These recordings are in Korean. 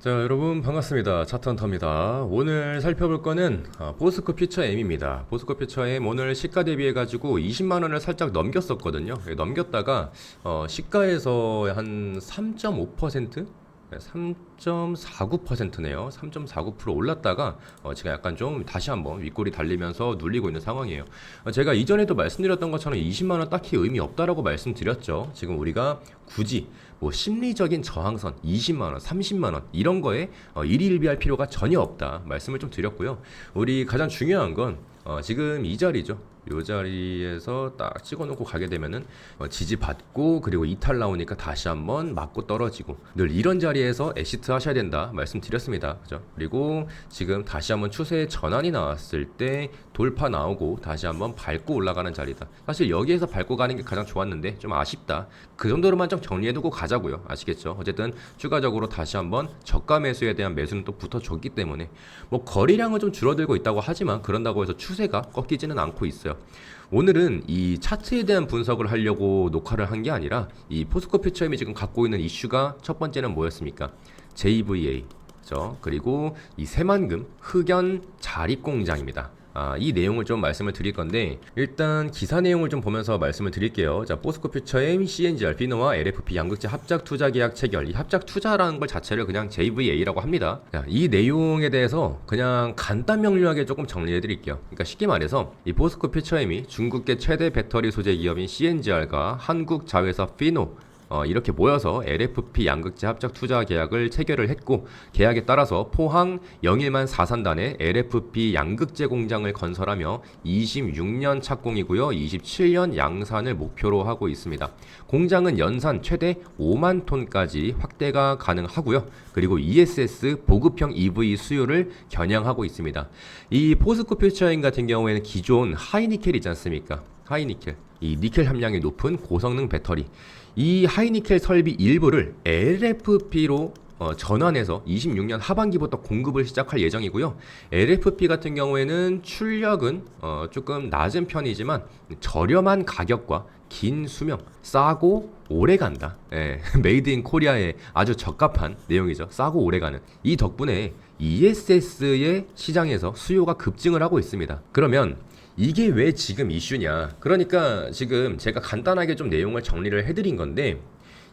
자 여러분 반갑습니다. 차트헌터입니다. 오늘 살펴볼 거는 어, 포스코 퓨처 M입니다. 포스코 퓨처 M 오늘 시가 대비해 가지고 20만원을 살짝 넘겼었거든요. 예, 넘겼다가 어, 시가에서 한 3.5% 3.49%네요. 3.49% 올랐다가 어, 제가 약간 좀 다시 한번 윗골이 달리면서 눌리고 있는 상황이에요. 어, 제가 이전에도 말씀드렸던 것처럼 20만 원 딱히 의미 없다라고 말씀드렸죠. 지금 우리가 굳이 뭐 심리적인 저항선 20만 원, 30만 원 이런 거에 어, 일희일비할 필요가 전혀 없다 말씀을 좀 드렸고요. 우리 가장 중요한 건 어, 지금 이 자리죠. 이 자리에서 딱 찍어놓고 가게 되면은 어, 지지받고 그리고 이탈 나오니까 다시 한번 맞고 떨어지고 늘 이런 자리에서 에시트 하셔야 된다 말씀드렸습니다. 그죠? 그리고 지금 다시 한번 추세 전환이 나왔을 때 돌파 나오고 다시 한번 밟고 올라가는 자리다. 사실 여기에서 밟고 가는 게 가장 좋았는데 좀 아쉽다. 그 정도로만 좀 정리해두고 가자고요. 아시겠죠? 어쨌든 추가적으로 다시 한번 저가 매수에 대한 매수는 또 붙어줬기 때문에 뭐 거리량은 좀 줄어들고 있다고 하지만 그런다고 해서 추세가 꺾이지는 않고 있어요. 오늘은 이 차트에 대한 분석을 하려고 녹화를 한 게 아니라 이 포스코 퓨처엠이 지금 갖고 있는 이슈가 첫 번째는 뭐였습니까? JVA 그죠? 그리고 이 새만금 흑연 자립 공장입니다. 아, 이 내용을 좀 말씀을 드릴 건데 일단 기사 내용을 좀 보면서 말씀을 드릴게요. 자, 포스코 퓨처엠 CNGR 피노와 LFP 양극재 합작 투자 계약 체결. 이 합작 투자라는 걸 자체를 그냥 JVA라고 합니다. 자, 이 내용에 대해서 그냥 간단 명료하게 조금 정리해 드릴게요. 그러니까 쉽게 말해서 이 포스코 퓨처엠이 중국계 최대 배터리 소재 기업인 CNGR과 한국 자회사 피노 어, 이렇게 모여서 LFP 양극재 합작 투자 계약을 체결을 했고 계약에 따라서 포항 영일만 사산단에 LFP 양극재 공장을 건설하며 26년 착공이고요. 27년 양산을 목표로 하고 있습니다. 공장은 연산 최대 5만 톤까지 확대가 가능하고요. 그리고 ESS 보급형 EV 수요를 겨냥하고 있습니다. 이 포스코 퓨처인 같은 경우에는 기존 하이니켈 있지 않습니까? 하이니켈. 이 니켈 함량이 높은 고성능 배터리. 이 하이니켈 설비 일부를 LFP로 어, 전환해서 26년 하반기부터 공급을 시작할 예정이고요. LFP 같은 경우에는 출력은 어, 조금 낮은 편이지만 저렴한 가격과 긴 수명, 싸고 오래 간다. 예, 메이드 인 코리아에 아주 적합한 내용이죠. 싸고 오래 가는. 이 덕분에 ESS의 시장에서 수요가 급증을 하고 있습니다. 그러면 이게 왜 지금 이슈냐? 그러니까 지금 제가 간단하게 좀 내용을 정리를 해드린 건데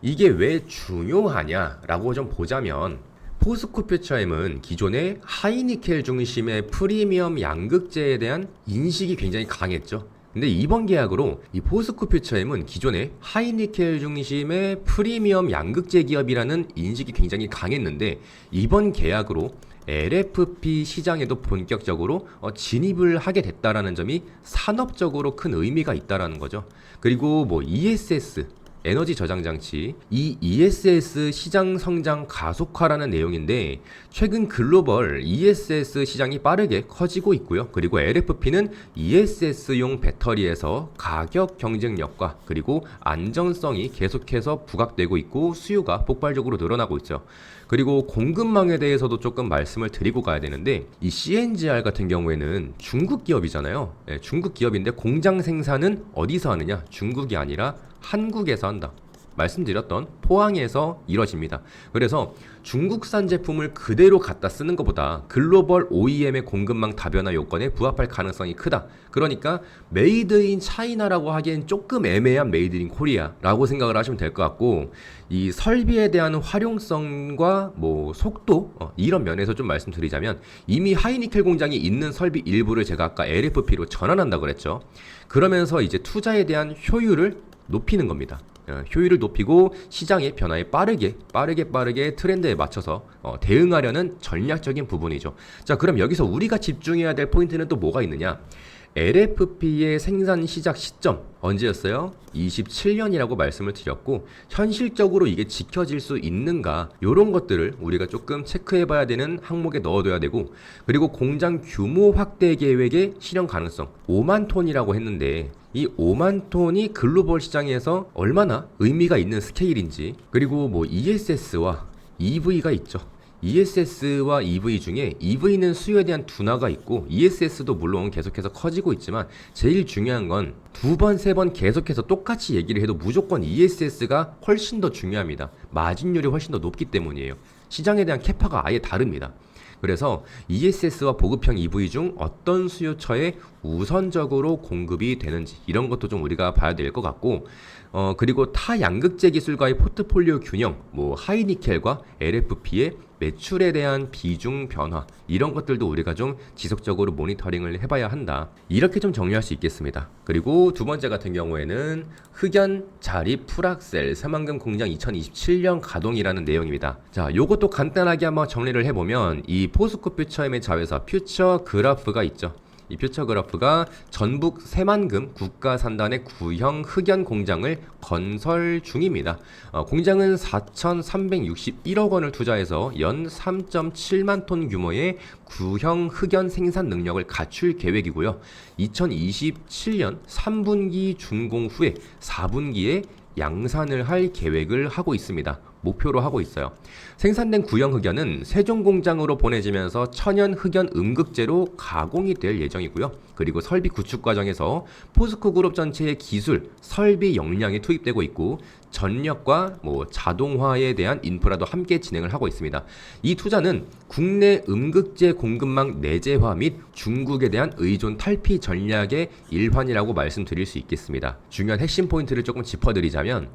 이게 왜 중요하냐라고 좀 보자면 포스코 퓨처엠은 기존의 하이니켈 중심의 프리미엄 양극재에 대한 인식이 굉장히 강했죠. 근데 이번 계약으로 이 포스코 퓨처엠은 기존의 하이니켈 중심의 프리미엄 양극재 기업이라는 인식이 굉장히 강했는데 이번 계약으로 LFP 시장에도 본격적으로 어, 진입을 하게 됐다라는 점이 산업적으로 큰 의미가 있다라는 거죠. 그리고 뭐 ESS 에너지 저장 장치 이 ESS 시장 성장 가속화라는 내용인데 최근 글로벌 ESS 시장이 빠르게 커지고 있고요. 그리고 LFP는 ESS용 배터리에서 가격 경쟁력과 그리고 안전성이 계속해서 부각되고 있고 수요가 폭발적으로 늘어나고 있죠. 그리고 공급망에 대해서도 조금 말씀을 드리고 가야 되는데 이 CNGR 같은 경우에는 중국 기업이잖아요. 예, 중국 기업인데 공장 생산은 어디서 하느냐? 중국이 아니라 한국에서 한다. 말씀드렸던 포항에서 이뤄집니다. 그래서 중국산 제품을 그대로 갖다 쓰는 것보다 글로벌 OEM의 공급망 다변화 요건에 부합할 가능성이 크다. 그러니까 메이드 인 차이나라고 하기엔 조금 애매한 메이드 인 코리아라고 생각을 하시면 될 것 같고 이 설비에 대한 활용성과 뭐 속도 어, 이런 면에서 좀 말씀드리자면 이미 하이니켈 공장이 있는 설비 일부를 제가 아까 LFP로 전환한다 그랬죠. 그러면서 이제 투자에 대한 효율을 높이는 겁니다. 어, 효율을 높이고 시장의 변화에 빠르게 빠르게 빠르게 트렌드에 맞춰서 어, 대응하려는 전략적인 부분이죠. 자, 그럼 여기서 우리가 집중해야 될 포인트는 또 뭐가 있느냐? LFP의 생산 시작 시점 언제였어요? 27년이라고 말씀을 드렸고 현실적으로 이게 지켜질 수 있는가 이런 것들을 우리가 조금 체크해 봐야 되는 항목에 넣어둬야 되고 그리고 공장 규모 확대 계획의 실현 가능성 5만 톤이라고 했는데 이 5만 톤이 글로벌 시장에서 얼마나 의미가 있는 스케일인지 그리고 뭐 ESS와 EV가 있죠. ESS와 EV 중에 EV는 수요에 대한 둔화가 있고 ESS도 물론 계속해서 커지고 있지만 제일 중요한 건 두 번, 세 번 계속해서 똑같이 얘기를 해도 무조건 ESS가 훨씬 더 중요합니다. 마진율이 훨씬 더 높기 때문이에요. 시장에 대한 캐파가 아예 다릅니다. 그래서 ESS와 보급형 EV 중 어떤 수요처에 우선적으로 공급이 되는지 이런 것도 좀 우리가 봐야 될 것 같고 어 그리고 타 양극재 기술과의 포트폴리오 균형 뭐 하이니켈과 LFP의 매출에 대한 비중 변화 이런 것들도 우리가 좀 지속적으로 모니터링을 해봐야 한다. 이렇게 좀 정리할 수 있겠습니다. 그리고 두 번째 같은 경우에는 흑연 자립 풀악셀 새만금 공장 2027년 가동이라는 내용입니다. 자 요것도 간단하게 한번 정리를 해보면 이 포스코 퓨처엠의 자회사 퓨처 그래프가 있죠 이 퓨처 그래프가 전북 새만금 국가 산단의 구형 흑연 공장을 건설 중입니다. 어, 공장은 4,361억 원을 투자해서 연 3.7만 톤 규모의 구형 흑연 생산 능력을 갖출 계획이고요. 2027년 3분기 준공 후에 4분기에 양산을 할 계획을 하고 있습니다. 목표로 하고 있어요. 생산된 구형 흑연은 세종 공장으로 보내지면서 천연 흑연 음극재로 가공이 될 예정이고요. 그리고 설비 구축 과정에서 포스코 그룹 전체의 기술, 설비 역량이 투입되고 있고 전력과 뭐 자동화에 대한 인프라도 함께 진행을 하고 있습니다. 이 투자는 국내 음극재 공급망 내재화 및 중국에 대한 의존 탈피 전략의 일환이라고 말씀드릴 수 있겠습니다. 중요한 핵심 포인트를 조금 짚어드리자면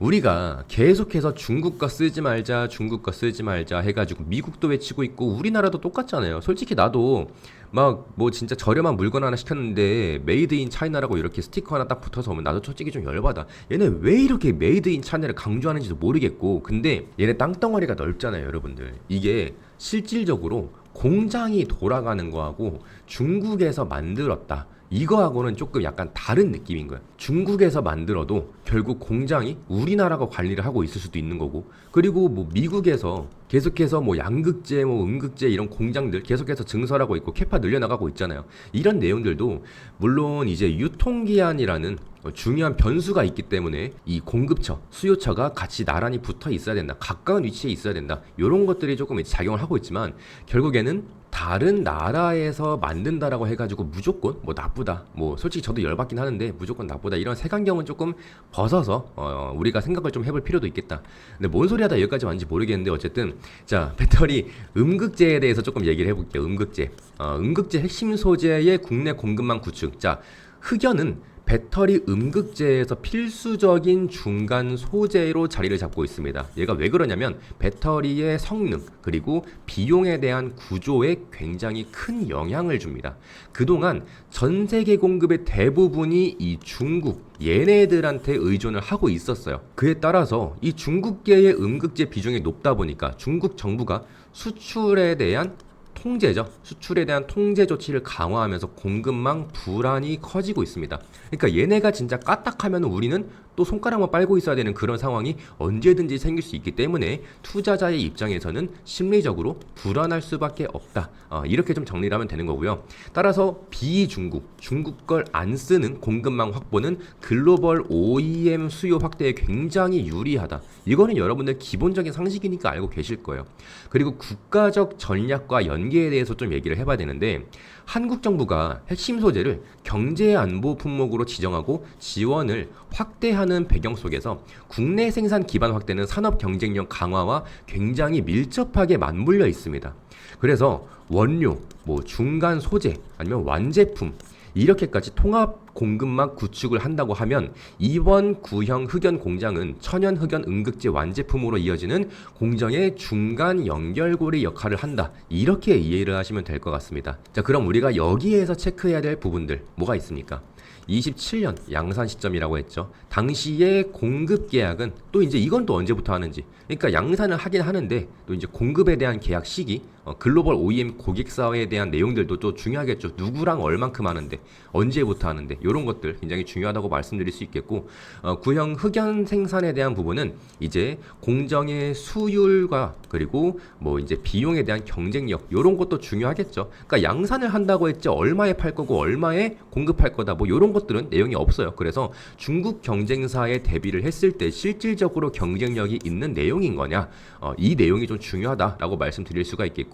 우리가 계속해서 중국 거 쓰지 말자, 중국 거 쓰지 말자 해가지고 미국도 외치고 있고 우리나라도 똑같잖아요. 솔직히 나도 막 뭐 진짜 저렴한 물건 하나 시켰는데 메이드 인 차이나라고 이렇게 스티커 하나 딱 붙어서 오면 나도 솔직히 좀 열받아. 얘네 왜 이렇게 메이드 인 차이나를 강조하는지도 모르겠고 근데 얘네 땅덩어리가 넓잖아요, 여러분들. 이게 실질적으로 공장이 돌아가는 거하고 중국에서 만들었다. 이거하고는 조금 약간 다른 느낌인 거야. 중국에서 만들어도 결국 공장이 우리나라가 관리를 하고 있을 수도 있는 거고, 그리고 뭐 미국에서 계속해서 뭐 양극재, 뭐 음극재 이런 공장들 계속해서 증설하고 있고 캐파 늘려나가고 있잖아요. 이런 내용들도 물론 이제 유통기한이라는 중요한 변수가 있기 때문에 이 공급처, 수요처가 같이 나란히 붙어 있어야 된다. 가까운 위치에 있어야 된다. 이런 것들이 조금 작용을 하고 있지만 결국에는 다른 나라에서 만든다라고 해가지고 무조건 뭐 나쁘다. 뭐 솔직히 저도 열받긴 하는데 무조건 나쁘다. 이런 색안경은 조금 벗어서 어 우리가 생각을 좀 해볼 필요도 있겠다. 근데 뭔 소리 하다 여기까지 왔는지 모르겠는데 어쨌든 자 배터리 음극재에 대해서 조금 얘기를 해볼게요. 음극재. 어, 음극재 핵심 소재의 국내 공급망 구축. 자 흑연은 배터리 음극재에서 필수적인 중간 소재로 자리를 잡고 있습니다. 얘가 왜 그러냐면 배터리의 성능 그리고 비용에 대한 구조에 굉장히 큰 영향을 줍니다. 그동안 전 세계 공급의 대부분이 이 중국 얘네들한테 의존을 하고 있었어요. 그에 따라서 이 중국계의 음극재 비중이 높다 보니까 중국 정부가 수출에 대한 통제죠. 수출에 대한 통제 조치를 강화하면서 공급망 불안이 커지고 있습니다. 그러니까 얘네가 진짜 까딱하면 우리는 또 손가락만 빨고 있어야 되는 그런 상황이 언제든지 생길 수 있기 때문에 투자자의 입장에서는 심리적으로 불안할 수밖에 없다. 어, 이렇게 좀 정리를 하면 되는 거고요. 따라서 비중국, 중국 걸 안 쓰는 공급망 확보는 글로벌 OEM 수요 확대에 굉장히 유리하다. 이거는 여러분들 기본적인 상식이니까 알고 계실 거예요. 그리고 국가적 전략과 연계에 대해서 좀 얘기를 해봐야 되는데 한국 정부가 핵심 소재를 경제 안보 품목으로 지정하고 지원을 확대하는 배경 속에서 국내 생산 기반 확대는 산업 경쟁력 강화와 굉장히 밀접하게 맞물려 있습니다. 그래서 원료, 뭐 중간 소재, 아니면 완제품 이렇게까지 통합 공급망 구축을 한다고 하면 이번 구형 흑연 공장은 천연 흑연 음극재 완제품으로 이어지는 공정의 중간 연결고리 역할을 한다. 이렇게 이해를 하시면 될 것 같습니다. 자, 그럼 우리가 여기에서 체크해야 될 부분들 뭐가 있습니까? 27년 양산 시점이라고 했죠. 당시의 공급 계약은 또 이제 이건 또 언제부터 하는지. 그러니까 양산을 하긴 하는데 또 이제 공급에 대한 계약 시기, 어, 글로벌 OEM 고객사에 대한 내용들도 또 중요하겠죠. 누구랑 얼만큼 하는데, 언제부터 하는데, 이런 것들 굉장히 중요하다고 말씀드릴 수 있겠고, 어, 구형 흑연 생산에 대한 부분은 이제 공정의 수율과 그리고 뭐 이제 비용에 대한 경쟁력, 이런 것도 중요하겠죠. 그러니까 양산을 한다고 했지 얼마에 팔 거고 얼마에 공급할 거다, 뭐 이런 것들은 내용이 없어요. 그래서 중국 경쟁사에 대비를 했을 때 실질적으로 경쟁력이 있는 내용인 거냐? 어, 이 내용이 좀 중요하다라고 말씀드릴 수가 있겠고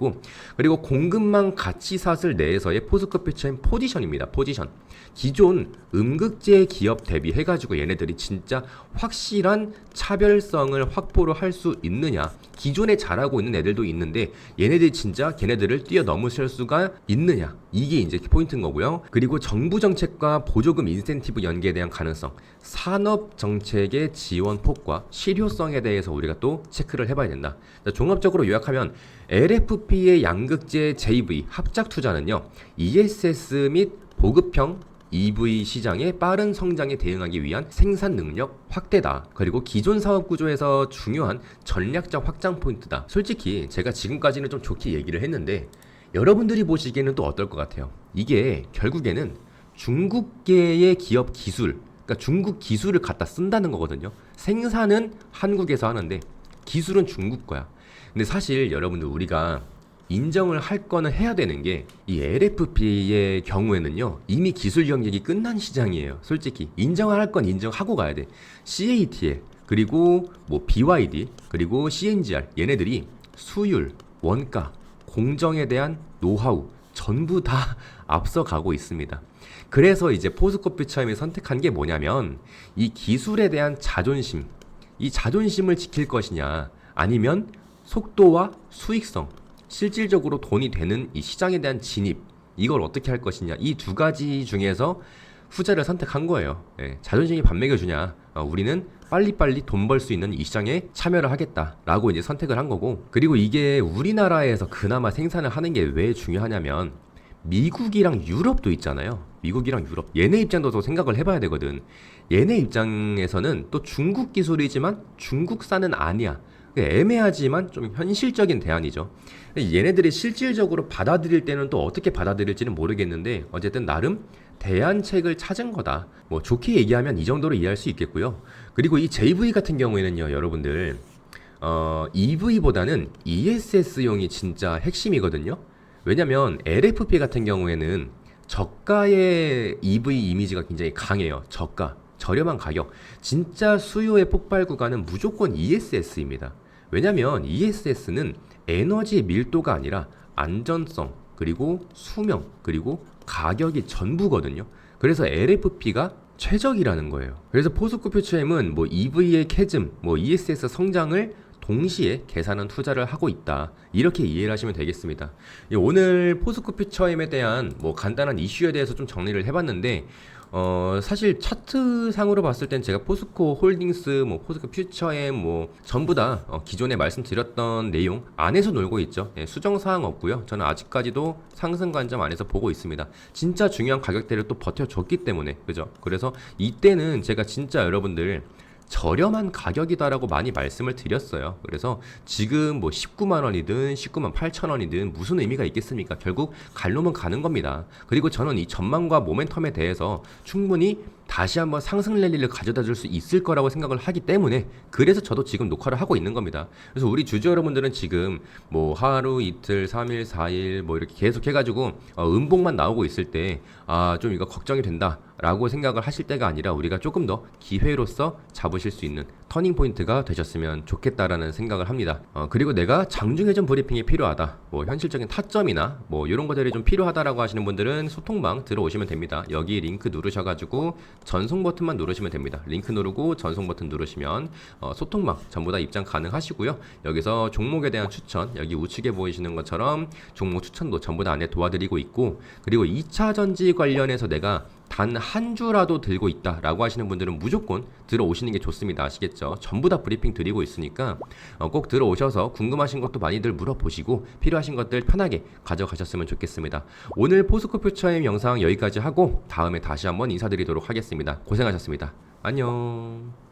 그리고 공급망 가치사슬 내에서의 포스코 퓨처인 포지션입니다. 포지션. 기존 음극재 기업 대비해 가지고 얘네들이 진짜 확실한 차별성을 확보를 할 수 있느냐. 기존에 잘하고 있는 애들도 있는데 얘네들이 진짜 걔네들을 뛰어넘으실 수가 있느냐. 이게 이제 포인트인 거고요. 그리고 정부 정책과 보조금 인센티브 연계에 대한 가능성, 산업 정책의 지원 폭과 실효성에 대해서 우리가 또 체크를 해봐야 된다. 자, 종합적으로 요약하면 LFP의 양극재 JV 합작 투자는요, ESS 및 보급형 EV 시장의 빠른 성장에 대응하기 위한 생산 능력 확대다. 그리고 기존 사업 구조에서 중요한 전략적 확장 포인트다. 솔직히 제가 지금까지는 좀 좋게 얘기를 했는데 여러분들이 보시기에는 또 어떨 것 같아요. 이게 결국에는 중국계의 기업 기술, 그러니까 중국 기술을 갖다 쓴다는 거거든요. 생산은 한국에서 하는데 기술은 중국 거야. 근데 사실 여러분들 우리가 인정을 할 거는 해야 되는 게 이 LFP의 경우에는요 이미 기술 영역이 끝난 시장이에요. 솔직히 인정을 할건 인정하고 가야 돼. CATL 그리고 뭐 BYD 그리고 CNGR 얘네들이 수율 원가 공정에 대한 노하우 전부 다 앞서가고 있습니다. 그래서 이제 포스코 퓨처임이 선택한 게 뭐냐면 이 기술에 대한 자존심 이 자존심을 지킬 것이냐 아니면 속도와 수익성 실질적으로 돈이 되는 이 시장에 대한 진입 이걸 어떻게 할 것이냐 이 두 가지 중에서 후자를 선택한 거예요. 예, 자존심이 밥 먹여주냐 어, 우리는 빨리빨리 돈 벌 수 있는 이 시장에 참여를 하겠다라고 이제 선택을 한 거고 그리고 이게 우리나라에서 그나마 생산을 하는 게 왜 중요하냐면 미국이랑 유럽도 있잖아요. 미국이랑 유럽 얘네 입장도 더 생각을 해봐야 되거든. 얘네 입장에서는 또 중국 기술이지만 중국산은 아니야. 애매하지만 좀 현실적인 대안이죠. 얘네들이 실질적으로 받아들일 때는 또 어떻게 받아들일지는 모르겠는데 어쨌든 나름 대안책을 찾은 거다. 뭐 좋게 얘기하면 이 정도로 이해할 수 있겠고요. 그리고 이 JV 같은 경우에는요, 여러분들 어, EV보다는 ESS용이 진짜 핵심이거든요. 왜냐면 LFP 같은 경우에는 저가의 EV 이미지가 굉장히 강해요. 저가, 저렴한 가격. 진짜 수요의 폭발 구간은 무조건 ESS입니다. 왜냐면 ESS는 에너지 밀도가 아니라 안전성, 그리고 수명, 그리고 가격이 전부거든요. 그래서 LFP가 최적이라는 거예요. 그래서 포스코 퓨처엠은 뭐 EV의 캐즘, 뭐 ESS 성장을 동시에 계산한 투자를 하고 있다. 이렇게 이해를 하시면 되겠습니다. 예, 오늘 포스코 퓨처엠에 대한 뭐 간단한 이슈에 대해서 좀 정리를 해봤는데 어, 사실 차트 상으로 봤을 땐 제가 포스코 홀딩스, 뭐 포스코 퓨처엠, 뭐 전부 다 어, 기존에 말씀드렸던 내용 안에서 놀고 있죠. 예, 수정 사항 없고요. 저는 아직까지도 상승 관점 안에서 보고 있습니다. 진짜 중요한 가격대를 또 버텨줬기 때문에 그죠? 그래서 이때는 제가 진짜 여러분들 저렴한 가격이다라고 많이 말씀을 드렸어요. 그래서 지금 뭐 19만 원이든 19만 8천 원이든 무슨 의미가 있겠습니까? 결국 갈 놈은 가는 겁니다. 그리고 저는 이 전망과 모멘텀에 대해서 충분히 다시 한번 상승 랠리를 가져다 줄 수 있을 거라고 생각을 하기 때문에 그래서 저도 지금 녹화를 하고 있는 겁니다. 그래서 우리 주주 여러분들은 지금 뭐 하루 이틀 3일 4일 뭐 이렇게 계속 해가지고 어, 음봉만 나오고 있을 때 아 좀 이거 걱정이 된다 라고 생각을 하실 때가 아니라 우리가 조금 더 기회로서 잡으실 수 있는 터닝 포인트가 되셨으면 좋겠다라는 생각을 합니다. 어, 그리고 내가 장중회전 브리핑이 필요하다. 뭐 현실적인 타점이나 뭐 이런 것들이 좀 필요하다라고 하시는 분들은 소통방 들어오시면 됩니다. 여기 링크 누르셔가지고 전송 버튼만 누르시면 됩니다. 링크 누르고 전송 버튼 누르시면 어, 소통방 전부 다 입장 가능하시고요. 여기서 종목에 대한 추천 여기 우측에 보이시는 것처럼 종목 추천도 전부 다 안에 도와드리고 있고 그리고 2차 전지 관련해서 내가 단 한 주라도 들고 있다라고 하시는 분들은 무조건 들어오시는 게 좋습니다. 아시겠죠? 전부 다 브리핑 드리고 있으니까 어, 꼭 들어오셔서 궁금하신 것도 많이들 물어보시고 필요하신 것들 편하게 가져가셨으면 좋겠습니다. 오늘 포스코 퓨처엠 영상 여기까지 하고 다음에 다시 한번 인사드리도록 하겠습니다. 고생하셨습니다. 안녕.